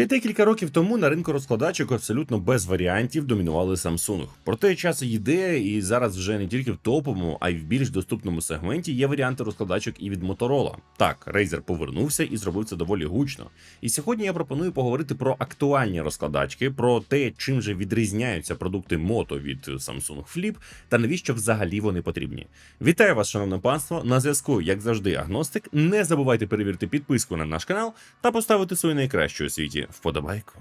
Ще декілька років тому на ринку розкладачок абсолютно без варіантів домінували Samsung. Проте час йде, і зараз вже не тільки в топовому, а й в більш доступному сегменті є варіанти розкладачок і від Motorola. Так, Razer повернувся і зробив це доволі гучно. І сьогодні я пропоную поговорити про актуальні розкладачки, про те, чим же відрізняються продукти Moto від Samsung Flip, та навіщо взагалі вони потрібні. Вітаю вас, шановне панство! На зв'язку, як завжди, агностик. Не забувайте перевірити підписку на наш канал та поставити свою найкращу у світі вподобайку.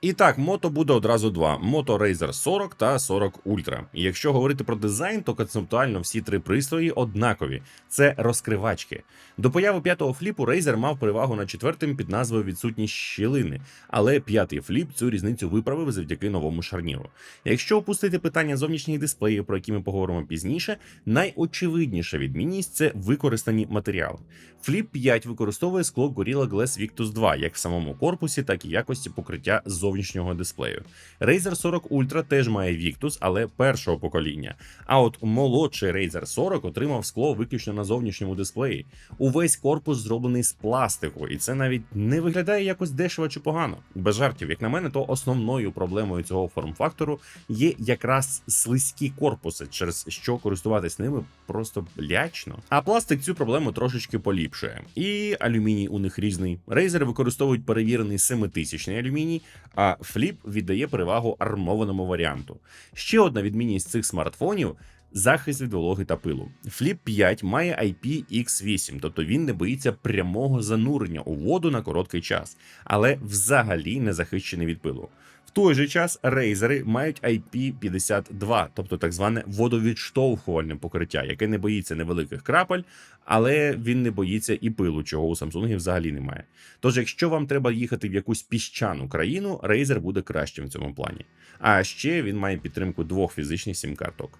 І так, мото буде одразу два: Moto Razer 40 та 40 Ultra. І якщо говорити про дизайн, то концептуально всі три пристрої однакові. Це розкривачки. До появи п'ятого фліпу Razer мав перевагу над четвертим під назвою відсутність щілини, але п'ятий фліп цю різницю виправив завдяки новому шарніру. Якщо опустити питання зовнішніх дисплеїв, про які ми поговоримо пізніше, найочевидніша відмінність це використані матеріали. Фліп 5 використовує скло Gorilla Glass Victus 2 як в самому корпусі, так і якості покриття зовнішнього дисплею. Razer 40 Ultra теж має Victus, але першого покоління. А от молодший Razer 40 отримав скло виключно на зовнішньому дисплеї. Увесь корпус зроблений з пластику, і це навіть не виглядає якось дешево чи погано. Без жартів, як на мене, то основною проблемою цього форм-фактору є якраз слизькі корпуси, через що користуватись ними просто лячно. А пластик цю проблему трошечки поліпшує. І алюміній у них різний. Razer використовують перевірений 7000 алюміній, а фліп віддає перевагу армованому варіанту. Ще одна відмінність цих смартфонів. Захист від вологи та пилу. Flip 5 має IPX8, тобто він не боїться прямого занурення у воду на короткий час, але взагалі не захищений від пилу. В той же час рейзери мають IP52, тобто так зване водовідштовхувальне покриття, яке не боїться невеликих крапель, але він не боїться і пилу, чого у Samsung взагалі немає. Тож, якщо вам треба їхати в якусь піщану країну, Razer буде кращим в цьому плані. А ще він має підтримку двох фізичних сім-карток.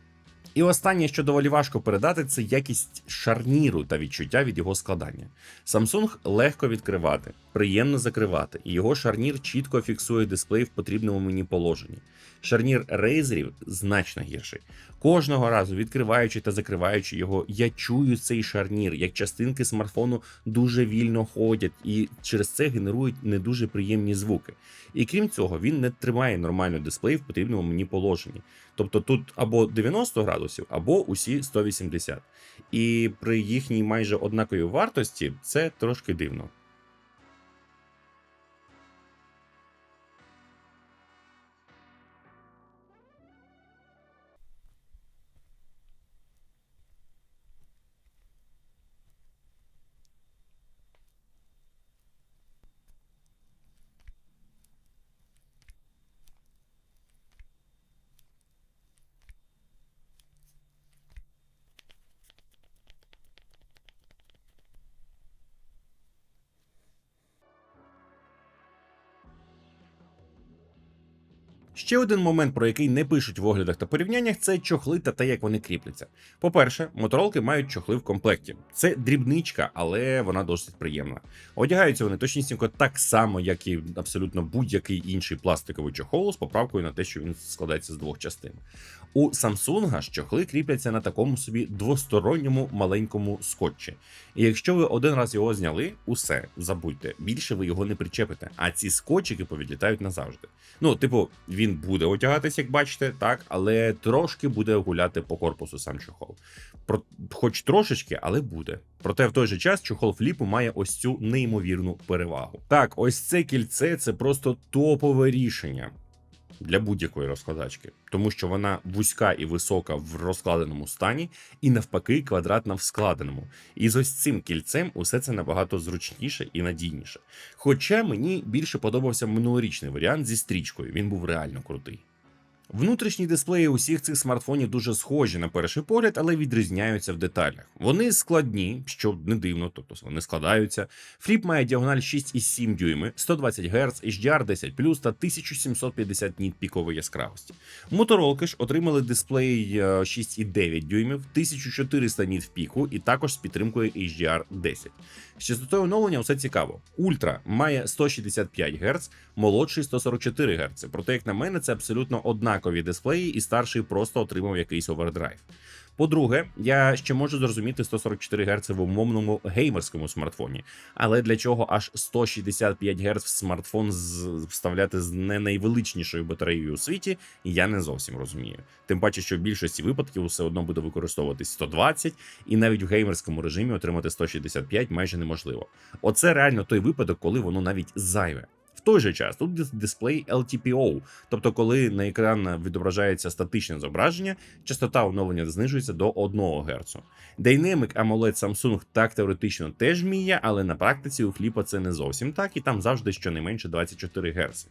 І останнє, що доволі важко передати, це якість шарніру та відчуття від його складання. Samsung легко відкривати, приємно закривати, і його шарнір чітко фіксує дисплей в потрібному мені положенні. Шарнір рейзерів значно гірший. Кожного разу, відкриваючи та закриваючи його, я чую цей шарнір, як частинки смартфону дуже вільно ходять і через це генерують не дуже приємні звуки. І крім цього, він не тримає нормально дисплей в потрібному мені положенні. Тобто тут або 90 градусів, або усі 180. І при їхній майже однаковій вартості це трошки дивно. Ще один момент, про який не пишуть в оглядах та порівняннях, це чохли та те, як вони кріпляться. По-перше, моторолки мають чохли в комплекті. Це дрібничка, але вона досить приємна. Одягаються вони точнісінько так само, як і абсолютно будь-який інший пластиковий чохол, з поправкою на те, що він складається з двох частин. У Samsung ж чохли кріпляться на такому собі двосторонньому маленькому скотчі. І якщо ви один раз його зняли, усе забудьте, більше ви його не причепите. А ці скотчики повідлітають назавжди. Ну, типу, він буде одягатись, як бачите, так, але трошки буде гуляти по корпусу сам чохол. Про, хоч трошечки, але буде. Проте в той же час чохол фліпу має ось цю неймовірну перевагу. Так, ось це кільце це просто топове рішення для будь-якої розкладачки, тому що вона вузька і висока в розкладеному стані, і навпаки, квадратна в складеному. І з ось цим кільцем усе це набагато зручніше і надійніше. Хоча мені більше подобався минулорічний варіант зі стрічкою, він був реально крутий. Внутрішні дисплеї усіх цих смартфонів дуже схожі на перший погляд, але відрізняються в деталях. Вони складні, що не дивно, тобто вони складаються. Фліп має діагональ 6,7 дюйми, 120 Гц, HDR 10 та 1750 ніт пікової яскравості. Моторолки ж отримали дисплей е, 6,9 дюймів, 1400 ніт в піку і також з підтримкою HDR 10. З частотою оновлення все цікаво. Ультра має 165 Гц, молодший 144 Гц. Проте, як на мене, це абсолютно однакові дисплеї, і старший просто отримав якийсь овердрайв. По-друге, я ще можу зрозуміти 144 Гц в умовному геймерському смартфоні, але для чого аж 165 Гц в смартфон вставляти з не найвеличнішою батареєю у світі, я не зовсім розумію. Тим паче, що в більшості випадків все одно буде використовуватись 120, і навіть в геймерському режимі отримати 165 майже неможливо. Оце реально той випадок, коли воно навіть зайве. В той же час тут дис- дисплей LTPO, тобто коли на екран відображається статичне зображення, частота оновлення знижується до 1 Гц. Dynamic AMOLED Samsung так теоретично теж вміє, але на практиці у фліпа це не зовсім так, і там завжди щонайменше 24 Гц.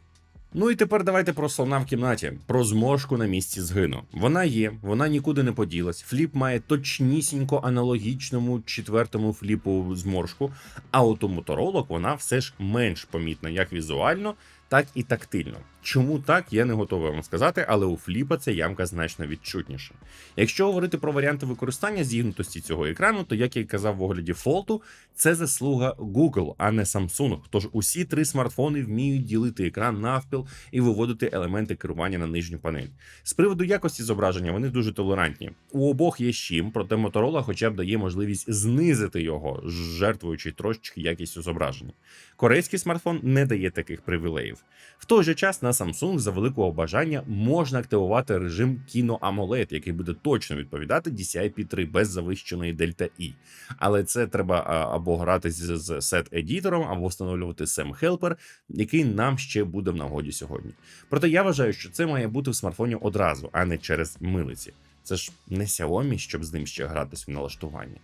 Ну і тепер давайте про слона в кімнаті, про зморшку на місці згину. Вона є, вона нікуди не поділась. Фліп має точнісінько аналогічному четвертому фліпу зморшку, а от у моторолок вона все ж менш помітна як візуально, так і тактильно. Чому так, я не готовий вам сказати, але у фліпа ця ямка значно відчутніша. Якщо говорити про варіанти використання зігнутості цього екрану, то як я й казав в огляді фолту, це заслуга Google, а не Samsung. Тож усі три смартфони вміють ділити екран навпіл і виводити елементи керування на нижню панель. З приводу якості зображення вони дуже толерантні. У обох є щім, проте Motorola хоча б дає можливість знизити його, жертвуючи трошечки якістю зображення. Корейський смартфон не дає таких привілеїв. В той же час на Samsung за великого бажання можна активувати режим Kino AMOLED, який буде точно відповідати DCI-P3 без завищеної Delta E. Але це треба або грати з, з сет-едітором, або встановлювати Sam Helper, який нам ще буде в нагоді сьогодні. Проте я вважаю, що це має бути в смартфоні одразу, а не через милиці. Це ж не Xiaomi, щоб з ним ще гратись в налаштуванні.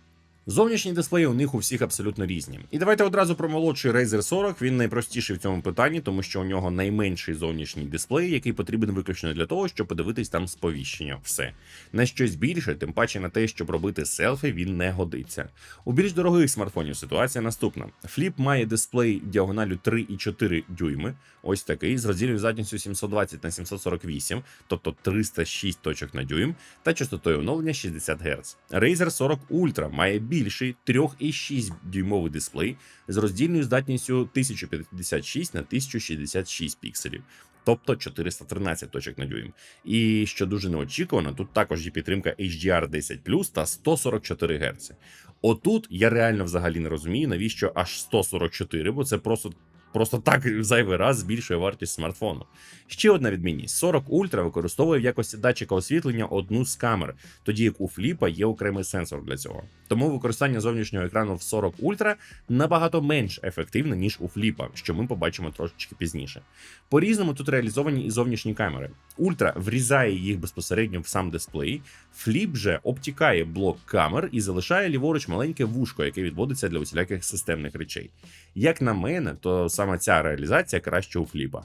Зовнішні дисплеї у них у всіх абсолютно різні. І давайте одразу про молодший Razer 40. Він найпростіший в цьому питанні, тому що у нього найменший зовнішній дисплей, який потрібен виключно для того, щоб подивитись там сповіщення. Все на щось більше, тим паче на те, щоб робити селфі, він не годиться. У більш дорогих смартфонів ситуація наступна: Фліп має дисплей діагоналю 3,4 дюйми, ось такий, з роздільною здатністю 720 на 748, тобто 306 точок на дюйм, та частотою оновлення 60 Гц. Razer 40 Ultra має більший 3,6 дюймовий дисплей з роздільною здатністю 1056 на 1066 пікселів. Тобто 413 точок на дюйм. І що дуже неочікувано, тут також є підтримка HDR 10 та 144 Гц. Отут я реально взагалі не розумію, навіщо аж 144, бо це просто. Просто так зайвий раз збільшує вартість смартфону. Ще одна відмінність: 40 Ultra використовує в якості датчика освітлення одну з камер, тоді як у фліпа є окремий сенсор для цього. Тому використання зовнішнього екрану в 40 Ultra набагато менш ефективне, ніж у фліпа, що ми побачимо трошечки пізніше. По-різному тут реалізовані і зовнішні камери. Ультра врізає їх безпосередньо в сам дисплей, фліп же обтікає блок камер і залишає ліворуч маленьке вушко, яке відводиться для усіляких системних речей. Як на мене, то саме ця реалізація краще у фліпа.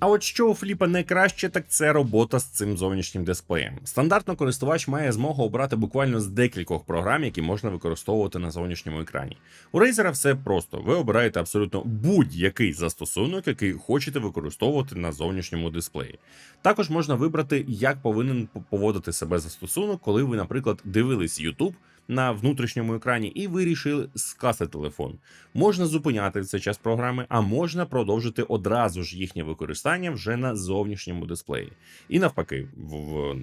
А от що у фліпа найкраще, так це робота з цим зовнішнім дисплеєм. Стандартно користувач має змогу обрати буквально з декількох програм, які можна використовувати на зовнішньому екрані. У Razer все просто. Ви обираєте абсолютно будь-який застосунок, який хочете використовувати на зовнішньому дисплеї. Також можна вибрати, як повинен поводити себе застосунок, коли ви, наприклад, дивились YouTube на внутрішньому екрані і вирішили скласти телефон. Можна зупиняти цей час програми, а можна продовжити одразу ж їхнє використання вже на зовнішньому дисплеї. І навпаки, в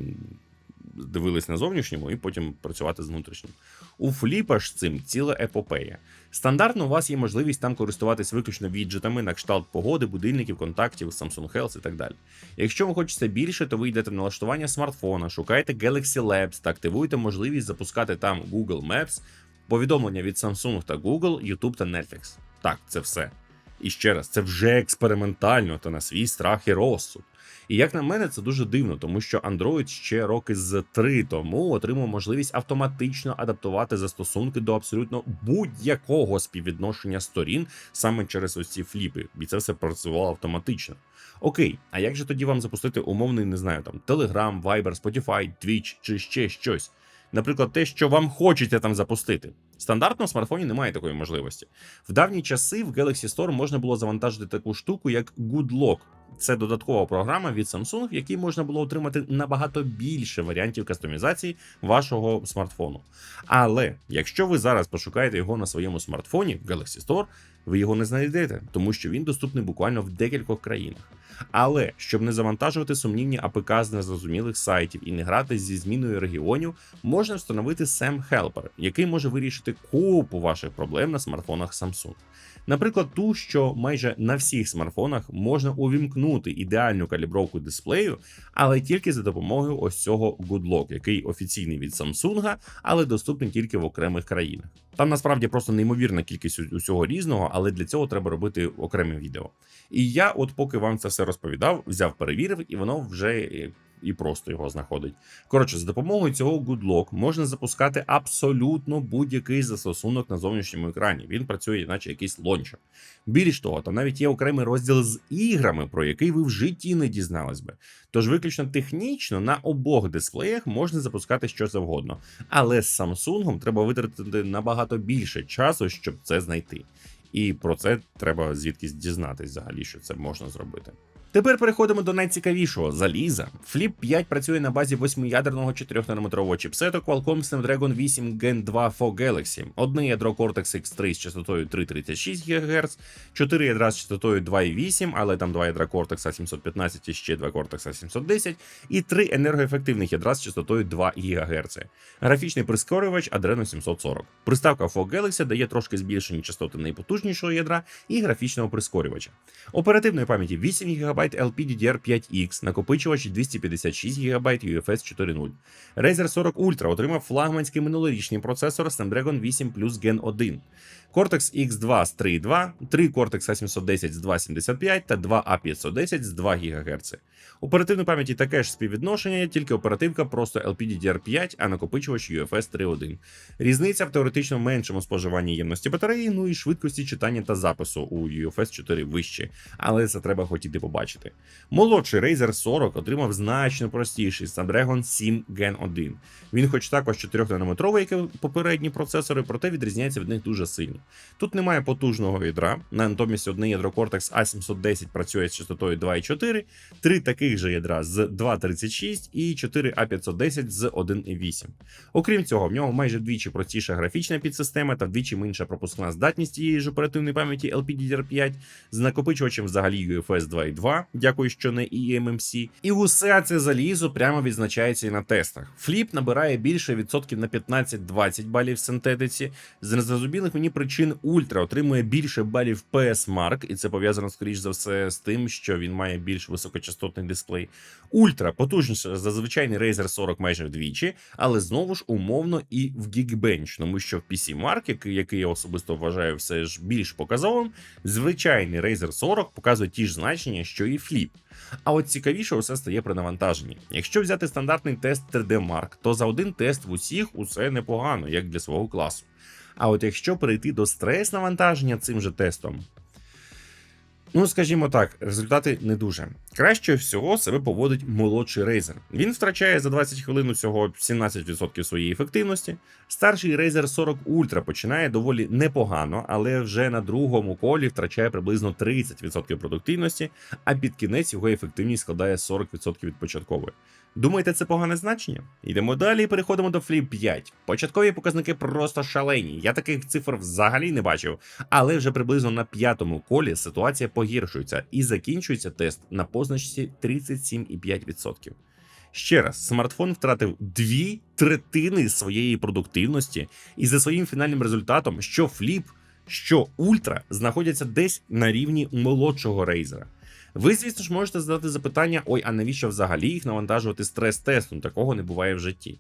дивились на зовнішньому і потім працювати з внутрішнім. У фліпа ж цим ціла епопея. Стандартно у вас є можливість там користуватись виключно віджитами на кшталт погоди, будильників, контактів, Samsung Health і так далі. Якщо ви хочете більше, то ви йдете в налаштування смартфона, шукаєте Galaxy Labs та активуєте можливість запускати там Google Maps, повідомлення від Samsung та Google, YouTube та Netflix. Так, це все. І ще раз, це вже експериментально та на свій страх і розсуд. І як на мене, це дуже дивно, тому що Android ще роки з три тому отримав можливість автоматично адаптувати застосунки до абсолютно будь-якого співвідношення сторін саме через ось ці фліпи, і це все працювало автоматично. Окей, а як же тоді вам запустити умовний, не знаю, там Telegram, Viber, Spotify, Twitch чи ще щось? Наприклад, те, що вам хочеться там запустити. Стандартно в смартфоні немає такої можливості. В давні часи в Galaxy Store можна було завантажити таку штуку, як GoodLock. Це додаткова програма від Samsung, в якій можна було отримати набагато більше варіантів кастомізації вашого смартфону. Але якщо ви зараз пошукаєте його на своєму смартфоні в Galaxy Store, ви його не знайдете, тому що він доступний буквально в декількох країнах. Але щоб не завантажувати сумнівні АПК з незрозумілих сайтів і не грати зі зміною регіонів, можна встановити Sam Helper, який може вирішити купу ваших проблем на смартфонах Samsung. Наприклад, ту, що майже на всіх смартфонах можна увімкнути ідеальну калібровку дисплею, але тільки за допомогою ось цього GoodLock, який офіційний від Samsung, але доступний тільки в окремих країнах. Там насправді просто неймовірна кількість усього різного, але для цього треба робити окреме відео. І я, от поки вам це все розповідав, взяв, перевірив, і воно вже е, і просто його знаходить. Коротше, з допомогою цього GoodLock можна запускати абсолютно будь-який застосунок на зовнішньому екрані. Він працює, наче якийсь лончер. Більш того, там навіть є окремий розділ з іграми, про який ви в житті не дізнались би. Тож виключно технічно на обох дисплеях можна запускати що завгодно. Але з Samsung треба витратити набагато більше часу, щоб це знайти. І про це треба звідкись дізнатись взагалі, що це можна зробити. Тепер переходимо до найцікавішого заліза. Flip 5 працює на базі 8-ядерного 4-нанометрового чіпсету Qualcomm Snapdragon 8 Gen 2 for Galaxy. Одне ядро Cortex X3 з частотою 3,36 ГГц, 4 ядра з частотою 2,8, але там 2 ядра Cortex A715 і ще 2 Cortex A710, і 3 енергоефективних ядра з частотою 2 ГГц. Графічний прискорювач Adreno 740. Приставка for Galaxy дає трошки збільшені частоти найпотужнішого ядра і графічного прискорювача. Оперативної пам'яті 8 ГБ LPDDR5X, накопичувач 256 ГБ UFS 4.0. Razer 40 Ultra отримав флагманський минулорічний процесор Snapdragon 8 Plus Gen 1. Cortex X2 з 3.2, 3 Cortex A710 з 2.75 та 2 A510 з 2 ГГц. Оперативної пам'яті таке ж співвідношення, тільки оперативка просто LPDDR5, а накопичувач UFS 3.1. Різниця в теоретично меншому споживанні ємності батареї, ну і швидкості читання та запису у UFS 4 вище, але це треба хотіти побачити. Молодший Razer 40 отримав значно простіший Snapdragon 7 Gen 1. Він, хоч також 4-нанометровий, як і попередні процесори, проте відрізняється від них дуже сильно. Тут немає потужного ядра, натомість одне ядро Cortex A710 працює з частотою 2,4, три таких же ядра з 2,36 і 4 A510 з 1,8. Окрім цього, в нього майже вдвічі простіша графічна підсистема та вдвічі менша пропускна здатність тієї ж оперативної пам'яті LPDDR5 з накопичувачем взагалі UFS 2.2, дякую, що не eMMC. І усе це залізо прямо відзначається і на тестах. Фліп набирає більше відсотків на 15-20 балів в синтетиці. З незрозумілих мені причин Ультра отримує більше балів PS Mark, і це пов'язано скоріш за все з тим, що він має більш високочастотний дисплей. Ультра потужніше за звичайний Razer 40 майже вдвічі, але знову ж умовно і в Geekbench, тому що в PC Mark, який, я особисто вважаю все ж більш показовим, звичайний Razer 40 показує ті ж значення, що Flip. А от цікавіше усе стає при навантаженні. Якщо взяти стандартний тест 3D Mark, то за один тест в усіх усе непогано, як для свого класу. А от якщо перейти до стрес навантаження цим же тестом, Ну, скажімо так, результати не дуже. Краще всього себе поводить молодший Razer. Він втрачає за 20 хвилин усього 17% своєї ефективності. Старший Razer 40 Ultra починає доволі непогано, але вже на другому колі втрачає приблизно 30% продуктивності, а під кінець його ефективність складає 40% від початкової. Думаєте, це погане значення? Йдемо далі і переходимо до Flip 5. Початкові показники просто шалені. Я таких цифр взагалі не бачив, але вже приблизно на п'ятому колі ситуація погіршується і закінчується тест на позначці 37,5%. Ще раз, смартфон втратив дві третини своєї продуктивності, і за своїм фінальним результатом, що Flip, що Ультра знаходяться десь на рівні молодшого Razer. Ви, звісно ж, можете задати запитання: ой, а навіщо взагалі їх навантажувати стрес-тестом? Такого не буває в житті.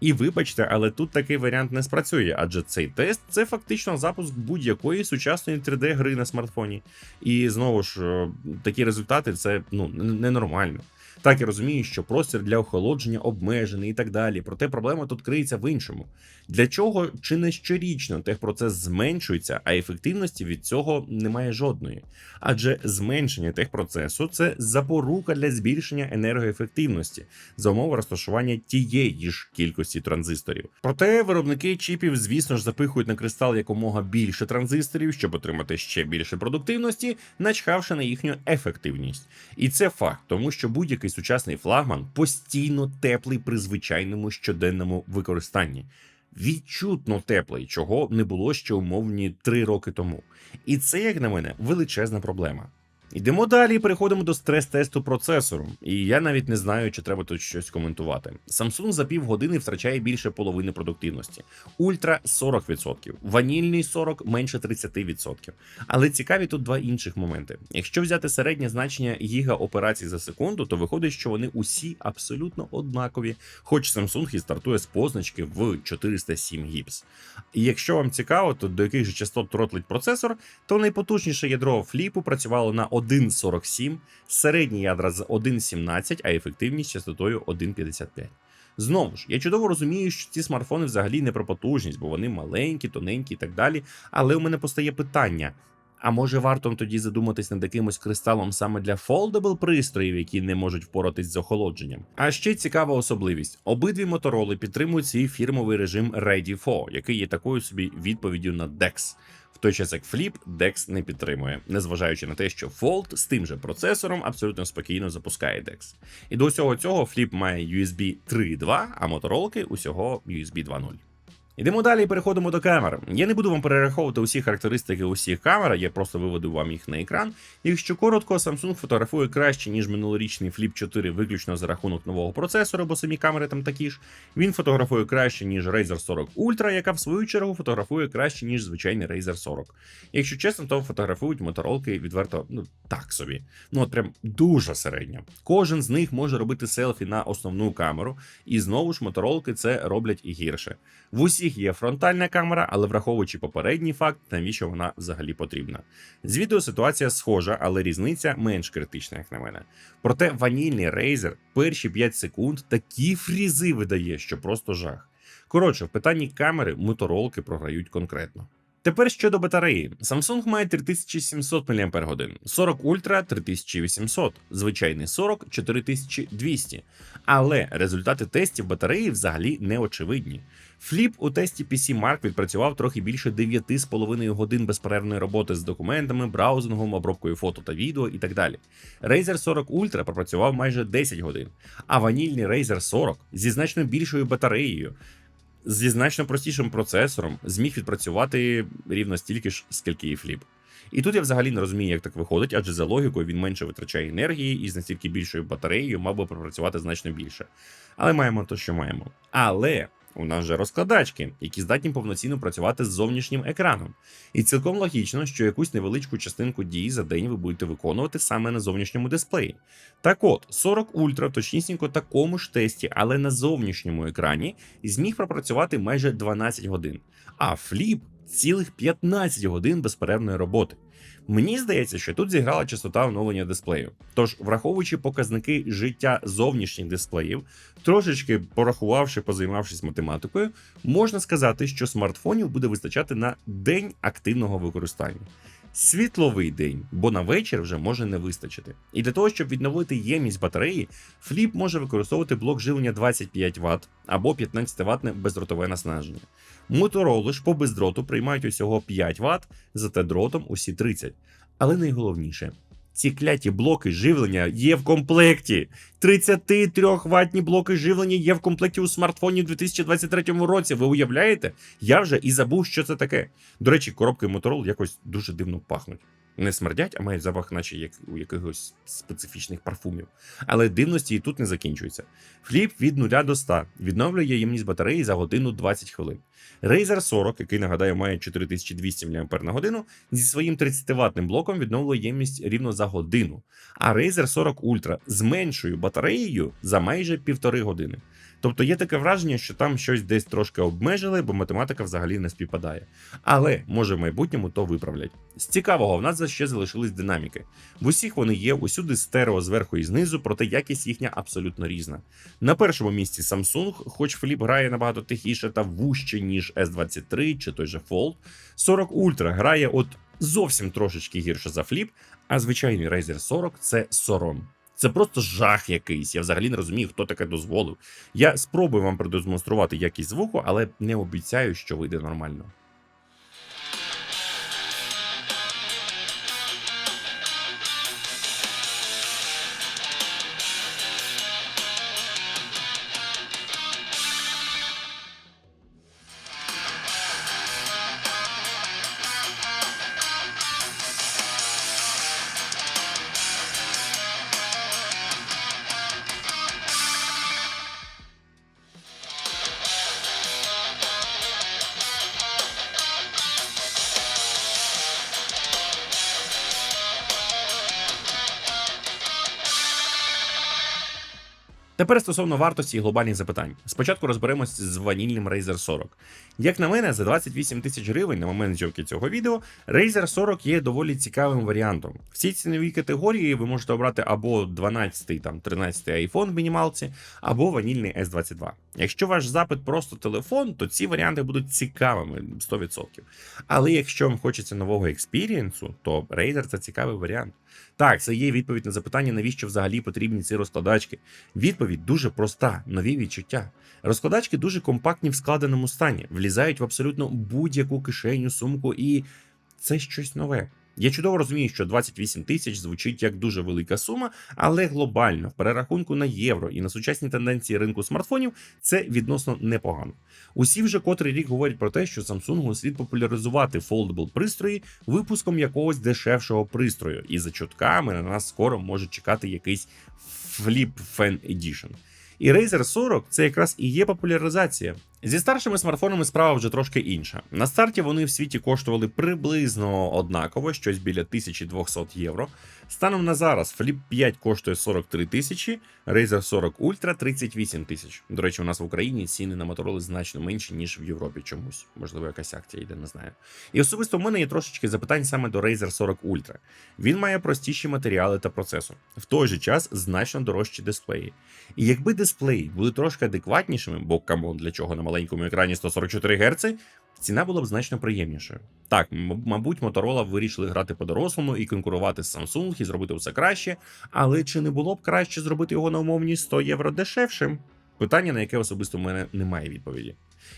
І вибачте, але тут такий варіант не спрацює, адже цей тест це фактично запуск будь-якої сучасної 3D-гри на смартфоні. І знову ж такі результати це ну ненормально. Так я розумію, що простір для охолодження обмежений і так далі. Проте проблема тут криється в іншому. Для чого чи не щорічно техпроцес зменшується, а ефективності від цього немає жодної. Адже зменшення техпроцесу це запорука для збільшення енергоефективності за умови розташування тієї ж кількості транзисторів. Проте виробники чіпів, звісно ж, запихують на кристал якомога більше транзисторів, щоб отримати ще більше продуктивності, начхавши на їхню ефективність. І це факт, тому що будь-який сучасний флагман постійно теплий при звичайному щоденному використанні. Відчутно теплий, чого не було ще умовні три роки тому. І це, як на мене, величезна проблема. Йдемо далі, і переходимо до стрес-тесту процесору. І я навіть не знаю, чи треба тут щось коментувати. Samsung за півгодини втрачає більше половини продуктивності. Ультра 40%, ванільний 40 менше 30%. Але цікаві тут два інших моменти. Якщо взяти середнє значення гіга операцій за секунду, то виходить, що вони усі абсолютно однакові, хоч Samsung і стартує з позначки в 407 гіпс. І якщо вам цікаво, то до яких же частот тротлить процесор, то найпотужніше ядро фліпу працювало на 1.47, середні ядра з 1.17, а ефективність частотою 1.55. Знову ж, я чудово розумію, що ці смартфони взагалі не про потужність, бо вони маленькі, тоненькі і так далі. Але у мене постає питання: а може варто тоді задуматись над якимось кристалом саме для foldable пристроїв, які не можуть впоратись з охолодженням? А ще цікава особливість: обидві мотороли підтримують свій фірмовий режим Ready for, який є такою собі відповіддю на DeX. Той час як Flip DeX не підтримує, незважаючи на те, що Fold з тим же процесором абсолютно спокійно запускає DeX. І до усього цього Flip має USB 3.2, а моторолки усього USB 2.0. Ідемо далі і переходимо до камер. Я не буду вам перераховувати усі характеристики усіх камер, я просто виведу вам їх на екран. Якщо коротко, Samsung фотографує краще, ніж минулорічний Flip 4, виключно за рахунок нового процесора, бо самі камери там такі ж. Він фотографує краще, ніж Razer 40 Ultra, яка в свою чергу фотографує краще, ніж звичайний Razer 40. Якщо чесно, то фотографують моторолки відверто ну так собі. Ну от прям дуже середньо. Кожен з них може робити селфі на основну камеру, і знову ж моторолки це роблять і гірше. В усіх є фронтальна камера, але враховуючи попередній факт, навіщо вона взагалі потрібна. З відео ситуація схожа, але різниця менш критична, як на мене. Проте ванільний Razer перші 5 секунд такі фрізи видає, що просто жах. Коротше, в питанні камери моторолки програють конкретно. Тепер щодо батареї. Samsung має 3700 мАч, 40 Ultra 3800, звичайний 40 4200. Але результати тестів батареї взагалі не очевидні. Фліп у тесті PC Mark відпрацював трохи більше 9,5 годин безперервної роботи з документами, браузингом, обробкою фото та відео і так далі. Razer 40 Ultra пропрацював майже 10 годин, а ванільний Razer 40 зі значно більшою батареєю. Зі значно простішим процесором зміг відпрацювати рівно стільки ж, скільки і фліп. І тут я взагалі не розумію, як так виходить, адже за логікою він менше витрачає енергії і з настільки більшою батареєю мав би пропрацювати значно більше. Але маємо то, що маємо. Але у нас же розкладачки, які здатні повноцінно працювати з зовнішнім екраном. І цілком логічно, що якусь невеличку частинку дій за день ви будете виконувати саме на зовнішньому дисплеї. Так от, 40 Ultra точнісінько такому ж тесті, але на зовнішньому екрані, зміг пропрацювати майже 12 годин, а Flip цілих 15 годин безперервної роботи. Мені здається, що тут зіграла частота оновлення дисплею. Тож, враховуючи показники життя зовнішніх дисплеїв, трошечки порахувавши, позаймавшись математикою, можна сказати, що смартфонів буде вистачати на день активного використання. Світловий день, бо на вечір вже може не вистачити. І для того, щоб відновити ємність батареї, фліп може використовувати блок живлення 25 Вт або 15 Вт бездротове наснаження. Мотороли ж по бездроту приймають усього 5 Вт, зате дротом усі 30. Але найголовніше. Ці кляті блоки живлення є в комплекті. 33 ватні блоки живлення є в комплекті у смартфоні в 2023 році. Ви уявляєте? Я вже і забув, що це таке. До речі, коробки Motorola якось дуже дивно пахнуть. Не смердять, а мають запах, наче як у якихось специфічних парфумів. Але дивності і тут не закінчуються. Фліп від 0 до 100 відновлює ємність батареї за годину 20 хвилин. Razer 40, який нагадаю, має 4200 мАч на годину, зі своїм 30-ваттним блоком відновлює ємність рівно за годину. А Razer 40 Ultra з меншою батареєю за майже півтори години. Тобто є таке враження, що там щось десь трошки обмежили, бо математика взагалі не співпадає. Але може в майбутньому то виправлять. З цікавого в нас ще залишились динаміки. В усіх вони є, усюди стерео зверху і знизу, проте якість їхня абсолютно різна. На першому місці Samsung, хоч Фліп грає набагато тихіше та вужче, ніж S23 чи той же Fold, 40 Ultra грає от зовсім трошечки гірше за Flip, а звичайний Razer 40 це сором. Це просто жах якийсь. Я взагалі не розумію, хто таке дозволив. Я спробую вам продемонструвати якість звуку, але не обіцяю, що вийде нормально. Тепер стосовно вартості і глобальних запитань. Спочатку розберемось з ванільним Razer 40. Як на мене, за 28 тисяч гривень на момент зйомки цього відео, Razer 40 є доволі цікавим варіантом. В цій ціновій категорії ви можете обрати або 12 там 13 iPhone в мінімалці, або ванільний S22. Якщо ваш запит просто телефон, то ці варіанти будуть цікавими 100%. Але якщо вам хочеться нового експірієнсу, то Razer це цікавий варіант. Так, це є відповідь на запитання, навіщо взагалі потрібні ці розкладачки. Відповідь дуже проста: нові відчуття. Розкладачки дуже компактні в складеному стані, влізають в абсолютно будь-яку кишеню, сумку, і це щось нове. Я чудово розумію, що 28 тисяч звучить як дуже велика сума, але глобально, в перерахунку на євро і на сучасні тенденції ринку смартфонів, це відносно непогано. Усі вже котрий рік говорять про те, що Samsung слід популяризувати foldable пристрої випуском якогось дешевшого пристрою, і за чутками на нас скоро може чекати якийсь Flip Fan Edition. І Razer 40 це якраз і є популяризація. Зі старшими смартфонами справа вже трошки інша. На старті вони в світі коштували приблизно однаково, щось біля 1200 євро. Станом на зараз Flip 5 коштує 43 тисячі, Razer 40 Ultra 38 тисяч. До речі, у нас в Україні ціни на мотороли значно менші, ніж в Європі чомусь. Можливо, якась акція йде, не знаю. І особисто в мене є трошечки запитань саме до Razer 40 Ultra. Він має простіші матеріали та процесор, в той же час значно дорожчі дисплеї. І якби дисплеї були трошки адекватнішими, бо камон, для чого на маленькому екрані 144 Гц, ціна була б значно приємнішою. Так, мабуть, Motorola вирішили грати по-дорослому і конкурувати з Samsung і зробити все краще. Але чи не було б краще зробити його на умовні 100 євро дешевшим? Питання, на яке особисто в мене немає відповіді.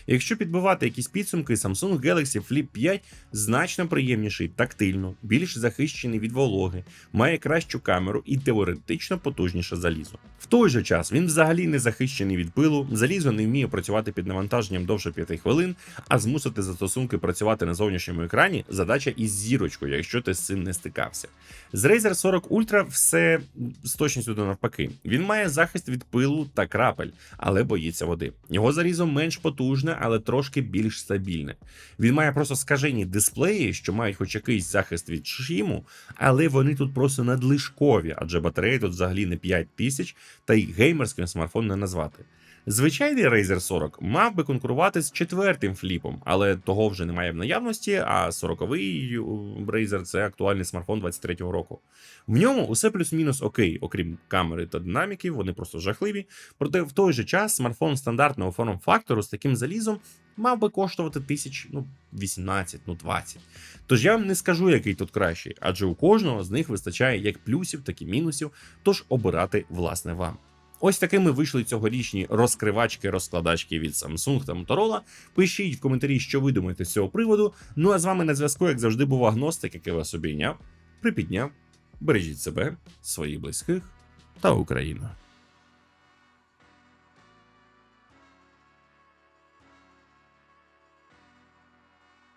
Якщо підбивати якісь підсумки, Samsung Galaxy Flip 5 значно приємніший тактильно, більш захищений від вологи, має кращу камеру і теоретично потужніше залізо. В той же час він взагалі не захищений від пилу, залізо не вміє працювати під навантаженням довше 5 хвилин, а змусити застосунки працювати на зовнішньому екрані задача із зірочкою, якщо ти з цим не стикався. З Razer 40 Ultra все з точністю до навпаки. Він має захист від пилу та крапель, але боїться води. Його залізо менш потужне, але трошки більш стабільне. Він має просто скажені дисплеї, що мають хоч якийсь захист від шиму, але вони тут просто надлишкові, адже батарея тут взагалі не 5000, та й геймерським смартфон не назвати. Звичайний Razer 40 мав би конкурувати з четвертим фліпом, але того вже немає в наявності. А 40-й Razer це актуальний смартфон 23-го року. В ньому усе плюс-мінус окей, окрім камери та динаміків, вони просто жахливі. Проте в той же час смартфон стандартного форм-фактору з таким залізом мав би коштувати тисяч ну 18, ну 20. Тож я вам не скажу, який тут кращий, адже у кожного з них вистачає як плюсів, так і мінусів. Тож обирати власне вам. Ось такими вийшли цьогорічні розкривачки, розкладачки від Samsung та Motorola. Пишіть в коментарі, що ви думаєте з цього приводу. Ну а з вами на зв'язку, як завжди, був агностик, який вас обійняв, припідняв. Бережіть себе, своїх близьких та Україну.